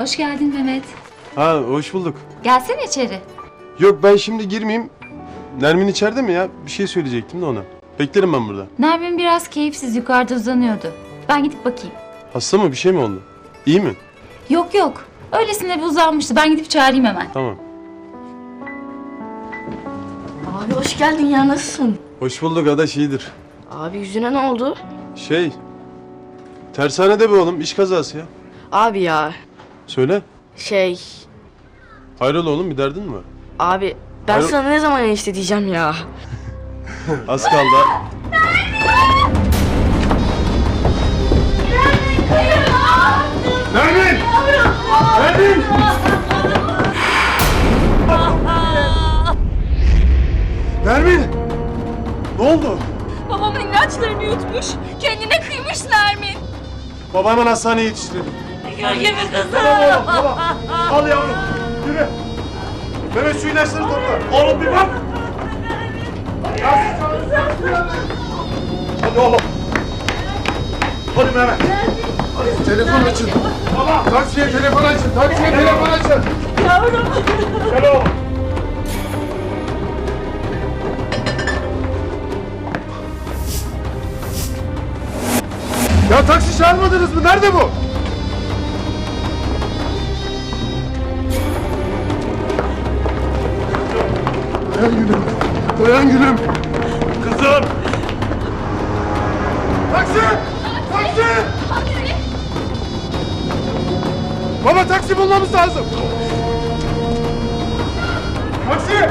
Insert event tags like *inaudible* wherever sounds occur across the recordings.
Hoş geldin Mehmet. Ha hoş bulduk. Gelsene içeri. Yok ben şimdi girmeyeyim. Nermin içeride mi ya? Bir şey söyleyecektim de ona. Beklerim ben burada. Nermin biraz keyifsiz yukarıda uzanıyordu. Ben gidip bakayım. Hasta mı? Bir şey mi oldu? İyi mi? Yok yok. Öylesine bir uzanmıştı. Ben gidip çağırayım hemen. Tamam. Abi hoş geldin ya nasılsın? Hoş bulduk Adaş iyidir. Abi yüzüne ne oldu? Şey... Tersanede be oğlum. iş kazası ya. Abi ya Söyle. şey Hayrola oğlum bir derdin mi var? abi ben Hayır- sana ne zaman enişte diyeceğim ya. *laughs* Az kaldı. Nermin! Nermin! Nermin! Ne oldu? Babamın ilaçlarını yutmuş. Kendine kıymış Nermin. Baba hemen hastaneye yetiştirelim. Gölgemi kızım. Baba, al yavrum. Yürü. Mehmet şu ilaçları topla. Oğlum bir bak. Hadi oğlum. Hadi Mehmet. Telefon açın. Taksiye telefon açın. Taksiye telefon açın. Yavrum. Gel oğlum. Ya taksi çağırmadınız mı? Nerede bu? Dayan gülüm. Dayan gülüm. Kızım. Taksi! Taksi! Baba taksi bulmamız lazım. Taksi!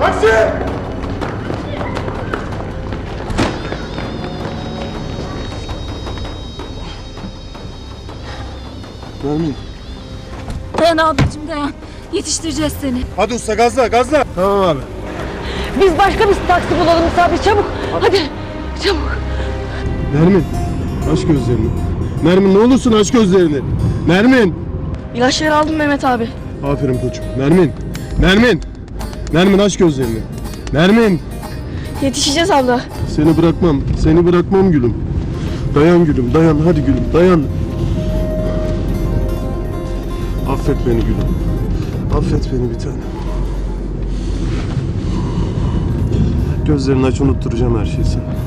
Taksi! Nermin. Dayan ablacığım dayan. Yetiştireceğiz seni. Hadi usta gazla gazla. Tamam abi. Biz başka bir taksi bulalım Sabri çabuk. Hadi çabuk. Nermin. Aç gözlerini. Nermin ne olursun aç gözlerini. Nermin. İlaçları aldım Mehmet abi. Aferin koçum. Nermin. Nermin. Nermin aç gözlerini. Nermin. Yetişeceğiz abla. Seni bırakmam. Seni bırakmam gülüm. Dayan gülüm. Dayan. Hadi gülüm. Dayan. Affet beni gülüm. Affet beni bir tane. Gözlerini aç unutturacağım her şeyi sana.